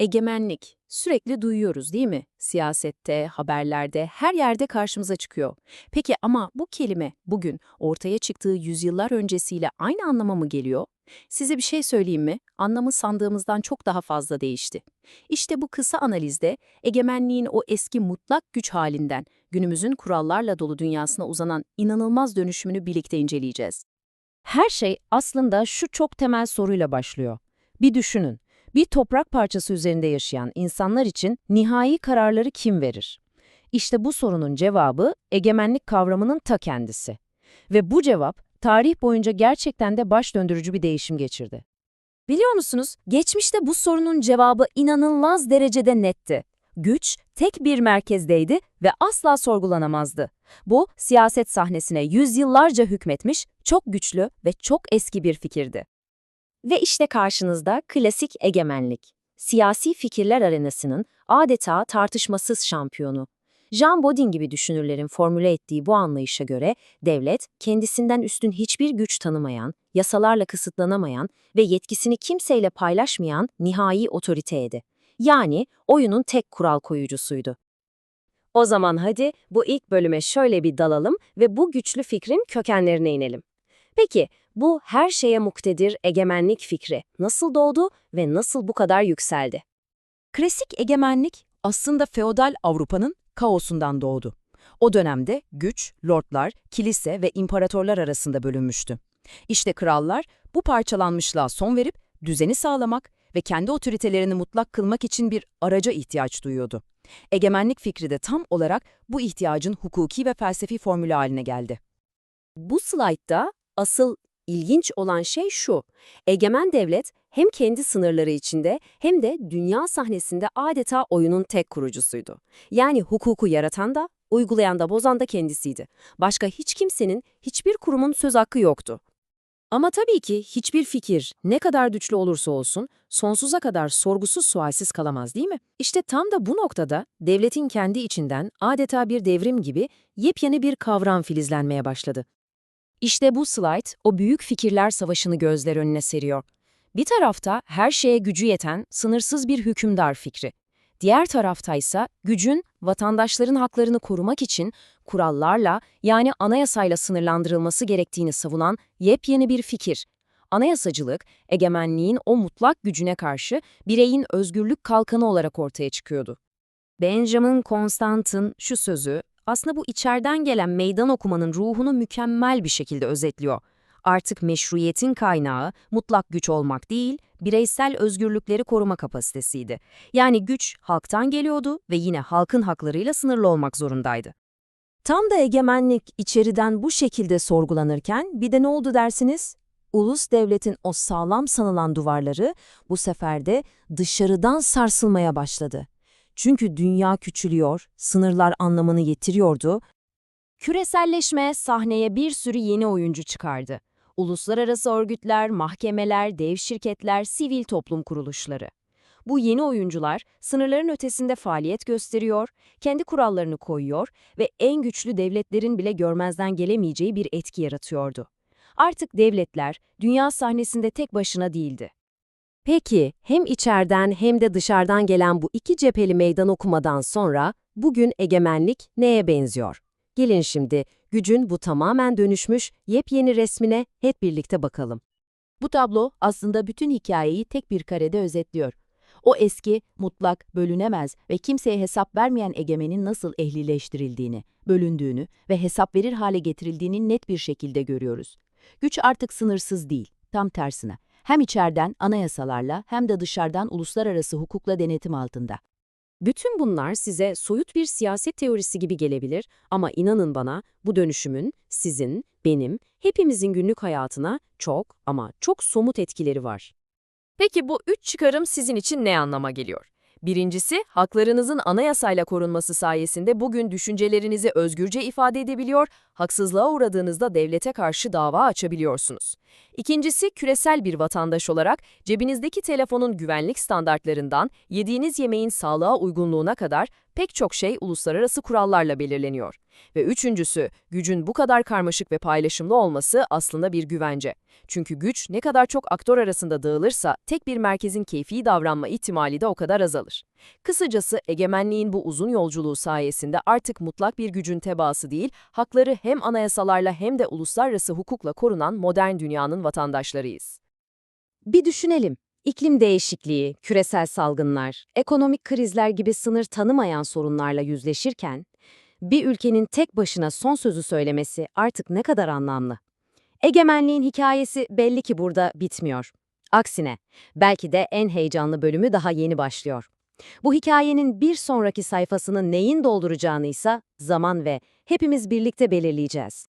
Egemenlik. Sürekli duyuyoruz değil mi? Siyasette, haberlerde, her yerde karşımıza çıkıyor. Peki ama bu kelime bugün ortaya çıktığı yüzyıllar öncesiyle aynı anlama mı geliyor? Size bir şey söyleyeyim mi? Anlamı sandığımızdan çok daha fazla değişti. İşte bu kısa analizde egemenliğin o eski mutlak güç halinden günümüzün kurallarla dolu dünyasına uzanan inanılmaz dönüşümünü birlikte inceleyeceğiz. Her şey aslında şu çok temel soruyla başlıyor. Bir düşünün, bir toprak parçası üzerinde yaşayan insanlar için nihai kararları kim verir? İşte bu sorunun cevabı egemenlik kavramının ta kendisi. Ve bu cevap tarih boyunca gerçekten de baş döndürücü bir değişim geçirdi. Biliyor musunuz, geçmişte bu sorunun cevabı inanılmaz derecede netti. Güç tek bir merkezdeydi ve asla sorgulanamazdı. Bu, siyaset sahnesine yüzyıllarca hükmetmiş, çok güçlü ve çok eski bir fikirdi. Ve işte karşınızda klasik egemenlik. Siyasi fikirler arenasının adeta tartışmasız şampiyonu. Jean Bodin gibi düşünürlerin formüle ettiği bu anlayışa göre devlet, kendisinden üstün hiçbir güç tanımayan, yasalarla kısıtlanamayan ve yetkisini kimseyle paylaşmayan nihai otoriteydi. Yani oyunun tek kural koyucusuydu. O zaman hadi bu ilk bölüme şöyle bir dalalım ve bu güçlü fikrin kökenlerine inelim. Peki, bu her şeye muktedir egemenlik fikri nasıl doğdu ve nasıl bu kadar yükseldi? Klasik egemenlik aslında feodal Avrupa'nın kaosundan doğdu. O dönemde güç, lordlar, kilise ve imparatorlar arasında bölünmüştü. İşte krallar bu parçalanmışlığa son verip düzeni sağlamak ve kendi otoritelerini mutlak kılmak için bir araca ihtiyaç duyuyordu. Egemenlik fikri de tam olarak bu ihtiyacın hukuki ve felsefi formülü haline geldi. Bu slaytta asıl ilginç olan şey şu. Egemen devlet hem kendi sınırları içinde hem de dünya sahnesinde adeta oyunun tek kurucusuydu. Yani hukuku yaratan da, uygulayan da bozan da kendisiydi. Başka hiç kimsenin, hiçbir kurumun söz hakkı yoktu. Ama tabii ki hiçbir fikir ne kadar güçlü olursa olsun sonsuza kadar sorgusuz sualsiz kalamaz değil mi? İşte tam da bu noktada devletin kendi içinden adeta bir devrim gibi yepyeni bir kavram filizlenmeye başladı. İşte bu slide o büyük fikirler savaşını gözler önüne seriyor. Bir tarafta her şeye gücü yeten sınırsız bir hükümdar fikri. Diğer taraftaysa gücün vatandaşların haklarını korumak için kurallarla yani anayasayla sınırlandırılması gerektiğini savunan yepyeni bir fikir. Anayasacılık, egemenliğin o mutlak gücüne karşı bireyin özgürlük kalkanı olarak ortaya çıkıyordu. Benjamin Constant'ın şu sözü aslında bu içeriden gelen meydan okumanın ruhunu mükemmel bir şekilde özetliyor. Artık meşruiyetin kaynağı mutlak güç olmak değil, bireysel özgürlükleri koruma kapasitesiydi. Yani güç halktan geliyordu ve yine halkın haklarıyla sınırlı olmak zorundaydı. Tam da egemenlik içeriden bu şekilde sorgulanırken bir de ne oldu dersiniz? Ulus devletin o sağlam sanılan duvarları bu sefer de dışarıdan sarsılmaya başladı. Çünkü dünya küçülüyor, sınırlar anlamını yitiriyordu. Küreselleşme sahneye bir sürü yeni oyuncu çıkardı. Uluslararası örgütler, mahkemeler, dev şirketler, sivil toplum kuruluşları. Bu yeni oyuncular sınırların ötesinde faaliyet gösteriyor, kendi kurallarını koyuyor ve en güçlü devletlerin bile görmezden gelemeyeceği bir etki yaratıyordu. Artık devletler dünya sahnesinde tek başına değildi. Peki, hem içeriden hem de dışarıdan gelen bu iki cepheli meydan okumadan sonra bugün egemenlik neye benziyor? Gelin şimdi gücün bu tamamen dönüşmüş yepyeni resmine hep birlikte bakalım. Bu tablo aslında bütün hikayeyi tek bir karede özetliyor. O eski, mutlak, bölünemez ve kimseye hesap vermeyen egemenin nasıl ehlileştirildiğini, bölündüğünü ve hesap verir hale getirildiğini net bir şekilde görüyoruz. Güç artık sınırsız değil, tam tersine. Hem içeriden anayasalarla hem de dışarıdan uluslararası hukukla denetim altında. Bütün bunlar size soyut bir siyaset teorisi gibi gelebilir ama inanın bana bu dönüşümün sizin, benim, hepimizin günlük hayatına çok ama çok somut etkileri var. Peki bu üç çıkarım sizin için ne anlama geliyor? Birincisi, haklarınızın anayasayla korunması sayesinde bugün düşüncelerinizi özgürce ifade edebiliyor, haksızlığa uğradığınızda devlete karşı dava açabiliyorsunuz. İkincisi, küresel bir vatandaş olarak cebinizdeki telefonun güvenlik standartlarından yediğiniz yemeğin sağlığa uygunluğuna kadar pek çok şey uluslararası kurallarla belirleniyor. Ve üçüncüsü, gücün bu kadar karmaşık ve paylaşımlı olması aslında bir güvence. Çünkü güç ne kadar çok aktör arasında dağılırsa tek bir merkezin keyfi davranma ihtimali de o kadar azalır. Kısacası egemenliğin bu uzun yolculuğu sayesinde artık mutlak bir gücün tebaası değil, hakları hem anayasalarla hem de uluslararası hukukla korunan modern dünyanın vatandaşlarıyız. Bir düşünelim. İklim değişikliği, küresel salgınlar, ekonomik krizler gibi sınır tanımayan sorunlarla yüzleşirken, bir ülkenin tek başına son sözü söylemesi artık ne kadar anlamlı. Egemenliğin hikayesi belli ki burada bitmiyor. Aksine, belki de en heyecanlı bölümü daha yeni başlıyor. Bu hikayenin bir sonraki sayfasını neyin dolduracağını ise zaman ve hepimiz birlikte belirleyeceğiz.